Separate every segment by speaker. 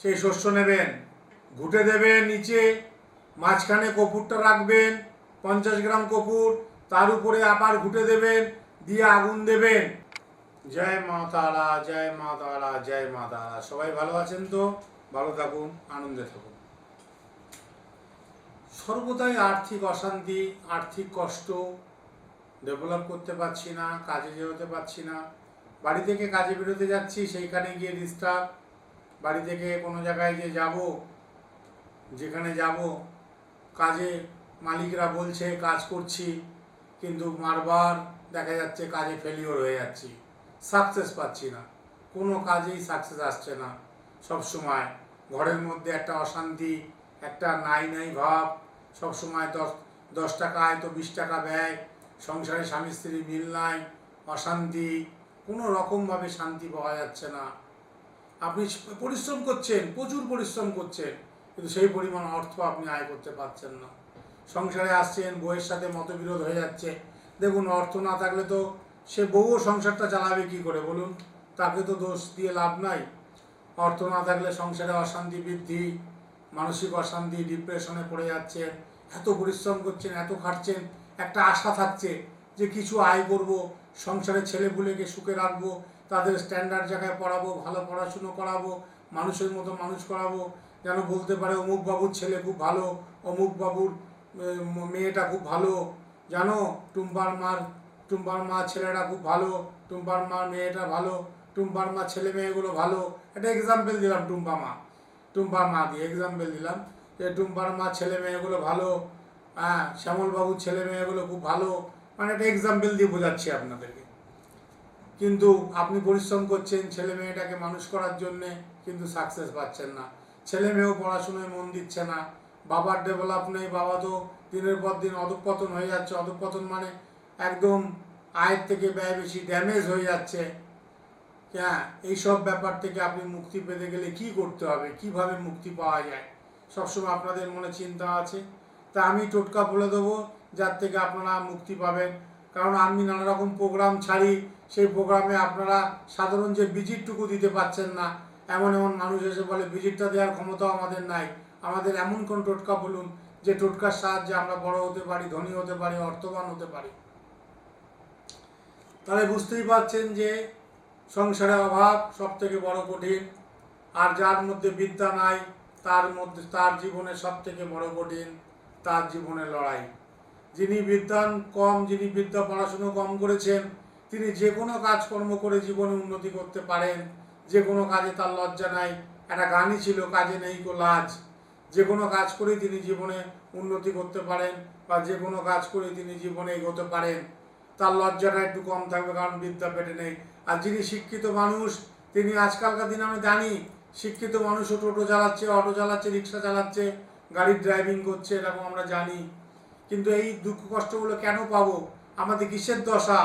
Speaker 1: সেই শস্য নেবেন। ঘুটে দেবেন নিচে, মাঝখানে কপুরটা রাখবেন, পঞ্চাশ গ্রাম কপুর তার উপরে আবার ঘুটে দেবেন, দিয়ে আগুন দেবেন। জয় মা তারা, জয় মা তারা, জয় মা তারা। সবাই ভালো আছেন তো? ভালো থাকুন, আনন্দে থাকুন। সর্বদাই আর্থিক অশান্তি, আর্থিক কষ্ট ডেভেলপ করতে পারছি না, কাজে যেতে পারছি না। বাড়ি থেকে কাজে বেরোতে যাচ্ছি, সেইখানে গিয়ে ডিস্টার্ব বাড়ি থেকে কোনো জায়গায় যে যাব, যেখানে যাব, কাজে মালিকরা বলছে, কাজ করছি, কিন্তু বারবার দেখা যাচ্ছে কাজে ফেলিওর হয়ে যাচ্ছি। সাকসেস পাচ্ছি না। কোনো কাজেই সাকসেস আসছে না। সব সময় ঘরের মধ্যে একটা অশান্তি, একটা নাই নাই ভাব, সব সময় দশ দশ টাকা আয় তো বিশ টাকা ব্যয়, সংসারে স্বামী স্ত্রী মিল নাই, অশান্তি, কোনো রকমভাবে শান্তি পাওয়া যাচ্ছে না। আপনি পরিশ্রম করছেন, প্রচুর পরিশ্রম করছেন, কিন্তু সেই পরিমাণ অর্থ আপনি আয় করতে পারছেন না। সংসারে আসছেন, বউয়ের সাথে মতবিরোধ হয়ে যাচ্ছে। দেখুন, অর্থ না থাকলে তো সে বউও সংসারটা চালাবে কি করে বলুন? তাকে তো দোষ দিয়ে লাভ নাই। অর্থ না থাকলে সংসারে অশান্তি, বৃদ্ধি, মানসিক অশান্তি, ডিপ্রেশনে পড়ে যাচ্ছেন, এত পরিশ্রম করছেন, এত খাটছেন, একটা আশা থাকছে যে কিছু আয় করব সংসারে ছেলেপুলেকে সুখে রাখব, তাদের স্ট্যান্ডার্ড জায়গায় পড়াবো, ভালো পড়াশুনো করাবো, মানুষের মতো মানুষ করাবো, যেন বলতে পারে অমুক বাবুর ছেলে খুব ভালো অমুক বাবুর মেয়েটা খুব ভালো জানো টুম্পার মার টুম্পার মা ছেলেটা খুব ভালো টুম্পার মার মেয়েটা ভালো টুম্পার মা ছেলে মেয়েগুলো ভালো। একটা এক্সাম্পল দিলাম টুম্পা মা টুম্পার মা দিয়ে এক্সাম্পল দিলাম যে টুম্পার মা ছেলে মেয়েগুলো ভালো হ্যাঁ শ্যামলবাবুর ছেলে মেয়েগুলো খুব ভালো মানে একটা এক্সাম্পল দিয়ে বোঝাচ্ছি আপনাদেরকে। কিন্তু আপনি পরিশ্রম করছেন ছেলে মেয়েটাকে মানুষ করার জন্যে, কিন্তু সাকসেস পাচ্ছেন না। ছেলে মেয়েও পড়াশোনায় মন দিচ্ছে না। বাবার ডেভেলপ নেই, বাবা তো দিনের পর দিন অধঃপতন হয়ে যাচ্ছে। অধঃপতন মানে একদম আয়ের থেকে ব্যয় বেশি ড্যামেজ হয়ে যাচ্ছে। হ্যাঁ এইসব ব্যাপার থেকে আপনি মুক্তি পেতে গেলে কি করতে হবে? কীভাবে মুক্তি পাওয়া যায়? সবসময় আপনাদের মনে চিন্তা আছে। তা আমি টোটকা বলে দেবো যার থেকে আপনারা মুক্তি পাবেন। কারণ আমি নানা রকম প্রোগ্রাম ছাড়ি, সেই প্রোগ্রামে আপনারা সাধারণ যে ভিজিটটুকু দিতে পারছেন না, এমন এমন মানুষ এসে বলে, ভিজিটটা দেওয়ার ক্ষমতাও আমাদের নাই। আমাদের এমন কোন টোটকা বলুন, যে টোটকার সাহায্যে আমরা বড় হতে পারি, ধনী হতে পারি, অর্থবান হতে পারি। তাহলে বুঝতেই পারছেন যে সংসারে অভাব সব থেকে বড় কঠিন, আর যার মধ্যে বিদ্যা নাই, তার মধ্যে, তার জীবনে সব থেকে বড় কঠিন, তার জীবনে লড়াই। যিনি বিদ্যান কম, যিনি বিদ্যা পড়াশুনো কম করেছেন, তিনি যে কোনো কাজকর্ম করে জীবনে উন্নতি করতে পারেন। যে কোনো কাজে তার লজ্জা নাই, একটা গানই ছিল, কাজে নেই কো লাজ। যে কোনো কাজ করেই তিনি জীবনে উন্নতি করতে পারেন বা যে কোনো কাজ করে তিনি জীবনে এগোতে পারেন। তার লজ্জাটা একটু কম থাকবে, কারণ বিদ্যা পেটে নেই। আর যিনি শিক্ষিত মানুষ, তিনি আজকালকার দিনে আমি জানি, শিক্ষিত মানুষও টোটো চালাচ্ছে, অটো চালাচ্ছে, রিক্সা চালাচ্ছে, গাড়ির ড্রাইভিং করছে, এরকম আমরা জানি। কিন্তু এই দুঃখ কষ্টগুলো কেন পাবো? আমাদের কিসের দশা?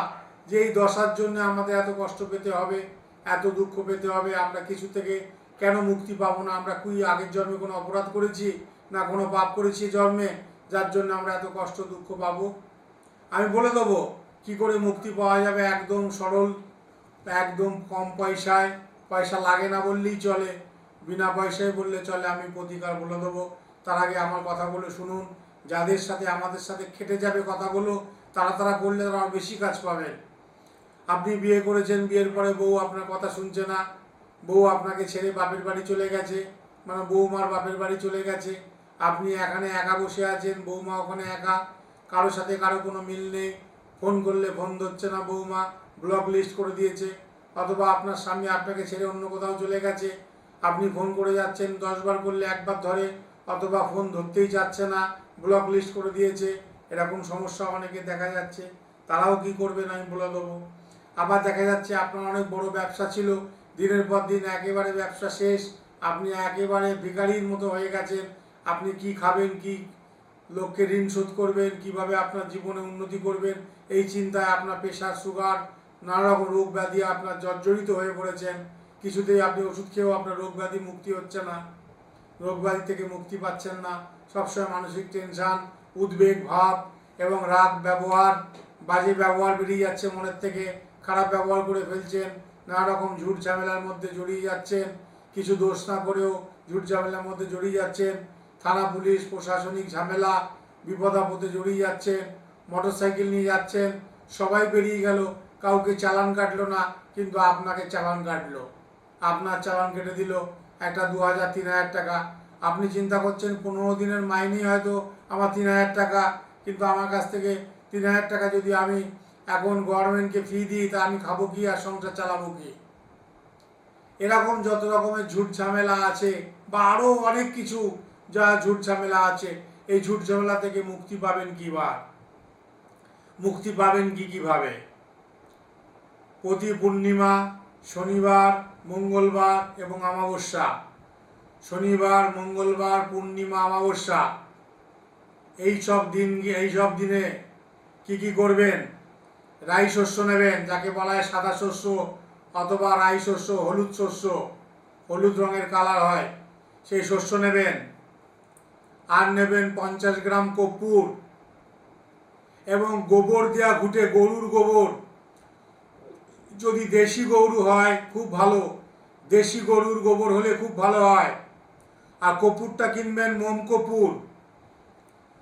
Speaker 1: যে এই দশার জন্য আমাদের এত কষ্ট পেতে হবে, এত দুঃখ পেতে হবে, আমরা কিছু থেকে কেন মুক্তি পাবো না? আমরা কুই আগের জন্মে কোনো অপরাধ করেছি না কোনো পাপ করেছি জন্মে? যার জন্য আমরা এত কষ্ট, দুঃখ পাবো? আমি বলে দেবো, কি করে মুক্তি পাওয়া যাবে একদম সরল, একদম কম পয়সায়? পয়সা লাগে না বললেই চলে। বিনা পয়সায় বললে চলে, আমি প্রতিকার বলে দেবো। তার আগে আমার কথাগুলো শুনুন। যাদের সাথে, আমাদের সাথে খেটে যাবে কথাগুলো, তারা তারা করলে তারা বেশি কাজ পাবেন আপনি বিয়ে করেছেন, বিয়ের পরে বউ আপনার কথা শুনছে না। বউ আপনাকে ছেড়ে বাপের বাড়ি চলে গেছে মানে বৌমার বাপের বাড়ি চলে গেছে। আপনি এখানে একা বসে আছেন বৌমা ওখানে একা, কারোর সাথে কারও কোনো মিল নেই। ফোন করলে ফোন ধরছে না বৌমা ব্লক লিস্ট করে দিয়েছে। অথবা আপনার স্বামী আপনাকে ছেড়ে অন্য কোথাও চলে গেছে। আপনি ফোন করে যাচ্ছেন দশবার করলে একবার ধরে, অথবা ফোন ধরতেই যাচ্ছে না। ব্লক লিস্ট করে দিয়েছে, এরকম সমস্যা অনেকে দেখা যাচ্ছে, তারাও কি করবেন আমি বলে দেবো। আবার দেখা যাচ্ছে আপনার অনেক বড় ব্যবসা ছিল, দিনের পর দিন একেবারে ব্যবসা শেষ, আপনি একেবারে ভিখারির মতো হয়ে গেছেন, আপনি কি খাবেন, কি লোককে ঋণ শোধ করবেন, কীভাবে আপনার জীবনে উন্নতি করবেন, এই চিন্তায় আপনার প্রেশার, সুগার নানা রকম রোগ ব্যাধি আপনার জর্জরিত হয়ে পড়েছেন, কিছুতেই আপনি ওষুধ খেয়েও আপনার রোগ ব্যাধি মুক্তি হচ্ছে না। রোগ ব্যাধি থেকে মুক্তি পাচ্ছেন না। সবসময় মানসিক টেনশন উদ্বেগ, ভাব এবং রাগ, ব্যবহার, বাজে ব্যবহার বেরিয়ে যাচ্ছে মনের থেকে। খারাপ ব্যবহার করে ফেলছেন নানা রকম ঝুট ঝামেলার মধ্যে জড়িয়ে যাচ্ছেন, কিছু দোষ না করেও ঝুট ঝামেলার মধ্যে জড়িয়ে যাচ্ছেন। থানা, পুলিশ, প্রশাসনিক ঝামেলা, বিপদ আপদে জড়িয়ে যাচ্ছেন মোটর সাইকেল নিয়ে যাচ্ছেন, সবাই বেরিয়ে গেল, কাউকে চালান কাটলো না, কিন্তু আপনাকে চালান কাটলো। আপনার চালান কেটে দিল একটা দু হাজার তিন হাজার টাকা। আপনি চিন্তা করছেন, পনেরো দিনের মাইনে হয়তো আমার তিন হাজার টাকা, কিন্তু আমার কাছ থেকে তিন হাজার টাকা যদি আমি এখন গভর্নমেন্টকে ফি দিই, তা আমি খাব কি আর সংসার চালাবো কি? এরকম যত রকমের ঝুট ঝামেলা আছে, বা আরও অনেক কিছু যা ঝুট ঝামেলা আছে, এই ঝুট ঝামেলা থেকে মুক্তি পাবেন কিবার? মুক্তি পাবেন কি কীভাবে? প্রতি পূর্ণিমা শনিবার, মঙ্গলবার এবং অমাবস্যা। শনিবার, মঙ্গলবার, পূর্ণিমা, অমাবস্যা। এই সব দিন, এই সব দিনে কি কি করবেন? রাই শস্য নেবেন, যাকে বলা হয় সাদা শস্য অথবা রাই শস্য, হলুদ শস্য। হলুদ রঙের কালার হয়, সেই শস্য নেবেন। আর নেবেন পঞ্চাশ গ্রাম কর্পূর এবং গোবর দেওয়া ঘুটে, গরুর গোবর। যদি দেশি গরু হয়, খুব ভালো। দেশি গরুর গোবর হলে খুব ভালো হয়। আর কপুরটা কিনবেন মোম কপুর,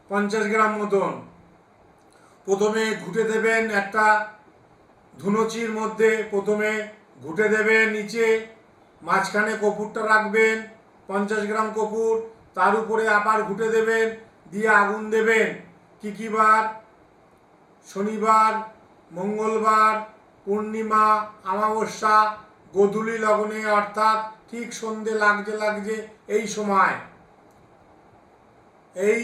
Speaker 1: পঞ্চাশ গ্রাম মতন। প্রথমে ঘুটে দেবেন একটা ধুনুচির মধ্যে, প্রথমে ঘুটে দেবেন নিচে, মাঝখানে কপুরটা রাখবেন, পঞ্চাশ গ্রাম কপুর, তার উপরে আবার ঘুটে দেবেন, দিয়ে আগুন দেবেন। কী কী বার? শনিবার, মঙ্গলবার পূর্ণিমা, অমাবস্যা, গোধূলি লগ্নে অর্থাৎ ঠিক সন্ধে লাগছে লাগছে এই সময়। এই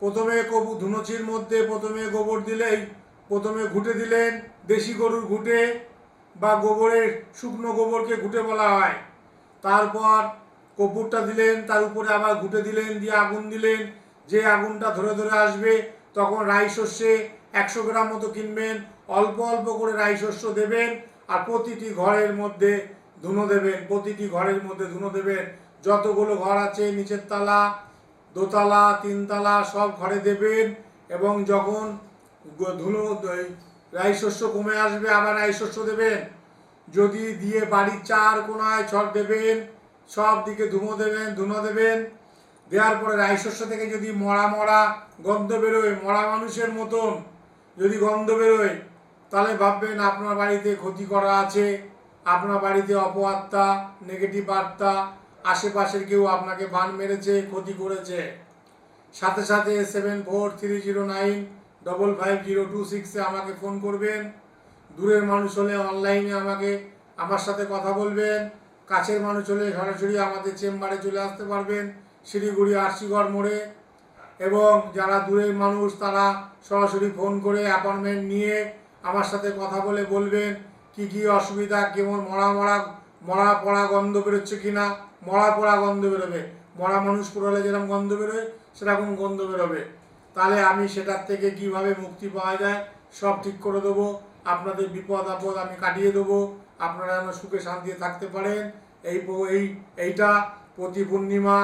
Speaker 1: প্রথমে কবু ধুনুচির মধ্যে প্রথমে গোবর দিলেই, প্রথমে ঘুটে দিলেন দেশি গরুর ঘুটে বা গোবরের শুকনো গোবরকে ঘুটে বলা হয়। তারপর কপুরটা দিলেন, তার উপরে আবার ঘুটে দিলেন, দিয়ে আগুন দিলেন। যে আগুনটা ধরে ধরে আসবে, তখন রাই শস্যে একশো গ্রাম মতো কিনবেন অল্প অল্প করে রাই শস্য দেবেন আর প্রতিটি ঘরের মধ্যে ধুনো দেবেন, প্রতিটি ঘরের মধ্যে ধুনো দেবেন। যতগুলো ঘর আছে, নিচের তালা, দোতলা, তিনতলা, সব ঘরে দেবেন এবং যখন ধুনো রাই শস্য কমে আসবে, আবার রাই শস্য দেবেন। যদি দিয়ে বাড়ির চার কোনায় ছড় দেবেন, সব দিকে ধুমো দেবেন, ধুনো দেবেন। দেওয়ার পরে রাই শস্য থেকে যদি মরা মরা গন্ধ বেরোয়, মরা মানুষের মতন যদি গন্ধ বেরোয় তাহলে ভাববেন আপনার বাড়িতে ক্ষতি করা আছে, আপনার বাড়িতে অপআত্মা নেগেটিভ বার্তা, আশেপাশের কেউ আপনাকে বান মেরেছে, ক্ষতি করেছে। সাথে সাথে seven four three zero nine double five zero two সিক্সে আমাকে ফোন করবেন। দূরের মানুষ হলে অনলাইনে আমাকে, আমার সাথে কথা বলবেন। কাছের মানুষ হলে সরাসরি আমাদের চেম্বারে চলে আসতে পারবেন, শিলিগুড়ি আরশিগড় মোড়ে। এবং যারা দূরের মানুষ, তারা সরাসরি ফোন করে অ্যাপয়েন্টমেন্ট নিয়ে আমার সাথে কথা বলে বলবেন কি কি অসুবিধা, কেমন মরা মরা মরা পড়া গন্ধ বেরোচ্ছে কিনা, মরা পড়া গন্ধ বেরোবে। মরা মানুষ পুরোলে যেরকম গন্ধ বেরোয়, সেরকম গন্ধ বেরোবে। তাহলে আমি সেটার থেকে কীভাবে মুক্তি পাওয়া যায়, সব ঠিক করে দেবো। আপনাদের বিপদ আপদ আমি কাটিয়ে দেবো। আপনারা যেন সুখে শান্তিতে থাকতে পারেন। এই এই, এইটা প্রতি পূর্ণিমা,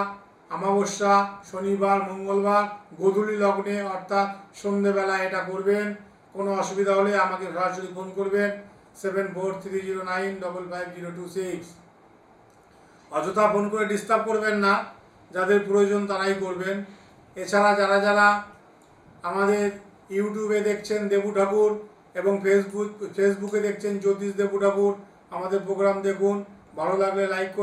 Speaker 1: অমাবস্যা, শনিবার, মঙ্গলবার, গোধূলি লগ্নে অর্থাৎ সন্ধেবেলা এটা করবেন। কোনো অসুবিধা হলে আমাকে সরাসরি ফোন করবেন seven four three zero nine double five zero two six অযথা ফোন করে ডিস্টার্ব করবেন না, যাদের প্রয়োজন তারাই করবেন। এছাড়া যারা যারা আমাদের ইউটিউবে দেখছেন দেবু ঠাকুর এবং ফেসবুক ফেসবুকে দেখছেন জ্যোতিষ দেবু ঠাকুর, আমাদের প্রোগ্রাম দেখুন। ভালো লাগলে লাইক করুন